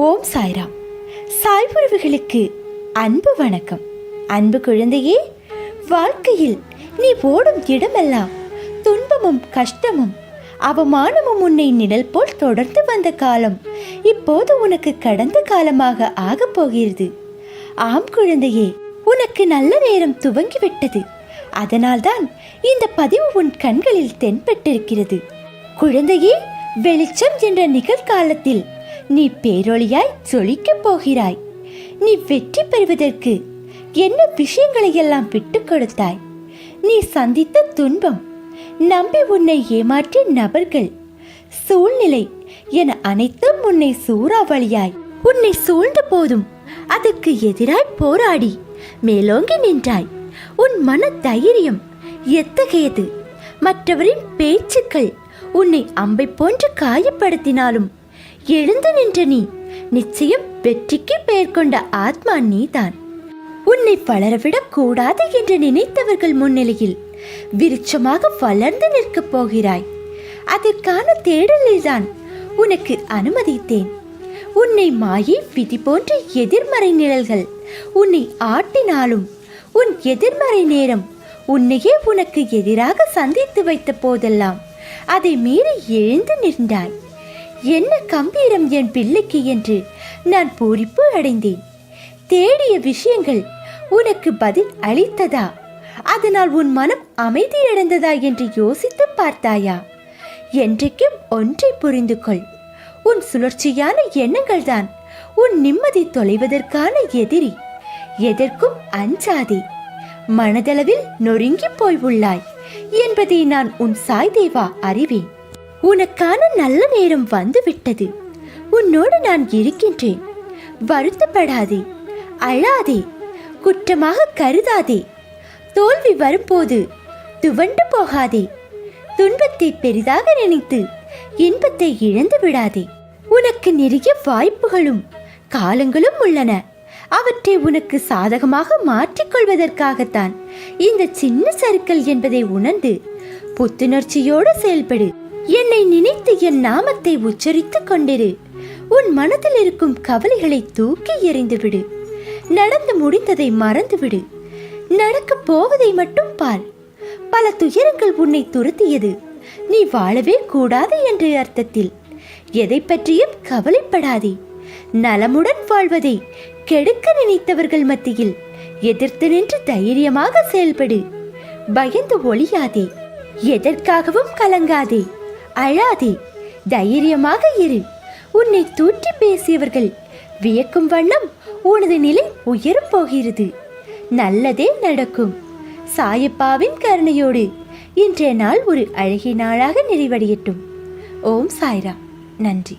ஓம் சாய்ராம். சாய் உறவுகளுக்கு அன்பு வணக்கம். அன்பு குழந்தையே வாழ்க்கையில் நீ ஓடும் இடமெல்லாம் துன்பமும் கஷ்டமும் அவமானமும் உன்னை நிழல் போல் தொடர்ந்து வந்த காலம் இப்போது உனக்கு கடந்த காலமாக ஆகப் போகிறது. ஆம் குழந்தையே உனக்கு நல்ல நேரம் துவங்கிவிட்டது. அதனால்தான் இந்த பதிவு உன் கண்களில் தென்பட்டிருக்கிறது. குழந்தையே வெளிச்சம் என்ற நிகழ்காலத்தில் நீ பேரொழியாய் ஜொலிக்கப் போகிறாய். நீ வெற்றி பெறுவதற்கு என்ன விஷயங்களை எல்லாம் விட்டு கொடுத்தாய்? நீ சந்தித்த துன்பம் நம்பி உன்னை ஏமாற்றிய நபர்கள் சூழ்நிலை என அனைத்தும் உன்னை சூறாவளியாய். உன்னை சூழ்ந்த போதும் அதற்கு எதிராய் போராடி மேலோங்கி நின்றாய். உன் மன தைரியம் எத்தகையது? மற்றவரின் பேச்சுக்கள் உன்னை அம்பை போன்று காயப்படுத்தினாலும் எழுந்து நின்ற நீ. நிச்சயம் வெற்றிக்கு பெயர் கொண்ட ஆத்மா நீதான். உன்னை வளரவிடக் கூடாது என்று நினைத்தவர்கள் முன்னிலையில் விருட்சமாக வளர்ந்து நிற்கப் போகிறாய். அதற்கான தேடலில்தான் உனக்கு அனுமதித்தேன். உன்னை மாயை விதி போன்ற எதிர்மறை நிழல்கள் உன்னை ஆட்டினாலும் உன் எதிர்மறை நேரம் உன்னையே உனக்கு எதிராக சந்தித்து வைத்த போதெல்லாம் அதை மீறி எழுந்து நின்றாய். என்ன கம்பீரம் என் பிள்ளைக்கு என்று நான் பூரிப்பு அடைந்தேன். தேடிய விஷயங்கள் உனக்கு பதில் அளித்ததா? அதனால் உன் மனம் அமைதியடைந்ததா என்று யோசித்து பார்த்தாயா? என்றைக்கும் ஒன்றை புரிந்து கொள் உன் சுழற்சியான எண்ணங்கள் தான் உன் நிம்மதி தொலைவதற்கான எதிரி. எதற்கும் அஞ்சாதே. மனதளவில் நொறுங்கி போய் உள்ளாய் என்பதை நான் உன் சாய் தேவா அறிவேன். உனக்கான நல்ல நேரம் வந்து விட்டது உன்னோடு நான் இருக்கின்றேன். வருத்தப்படாதே. அழாதே. குற்றமாக கருதாதே. தோல்வி வரும்போது துவண்டு போகாதே. துன்பத்தை பெரிதாக நினைத்து இன்பத்தை இழந்து விடாதே. உனக்கு நிறைய வாய்ப்புகளும் காலங்களும் உள்ளன. அவற்றை உனக்கு சாதகமாக மாற்றிக்கொள்வதற்காகத்தான் இந்த சின்ன சறுக்கல் என்பதை உணர்ந்து புத்துணர்ச்சியோடு செயல்படு. என்னை நினைத்து என் நாமத்தை உச்சரித்துக் கொண்டிரு. உன் மனதில் இருக்கும் கவலைகளை தூக்கி எறிந்துவிடு. நடந்து முடிந்ததை மறந்துவிடு. நடக்கப் போவதை மட்டும் பார். பல துயரங்கள் உன்னை துரத்தியது. நீ வாழவே கூடாது என்ற அர்த்தத்தில். எதை பற்றியும் கவலைப்படாதே. நலமுடன் வாழ்வதை கெடுக்க நினைத்தவர்கள் மத்தியில் எதிர்த்து நின்று தைரியமாக செயல்படு. பயந்து ஒழியாதே. எதற்காகவும் கலங்காதே. அழாதே தைரியமாக இரு. உன்னை தூற்றி பேசியவர்கள் வியக்கும் வண்ணம் உனது நிலை உயரும் போகிறது. நல்லதே நடக்கும். சாயப்பாவின் கருணையோடு இன்றைய நாள் ஒரு அழகிய நாளாக நிறைவடையட்டும். ஓம் சாய்ரா நன்றி.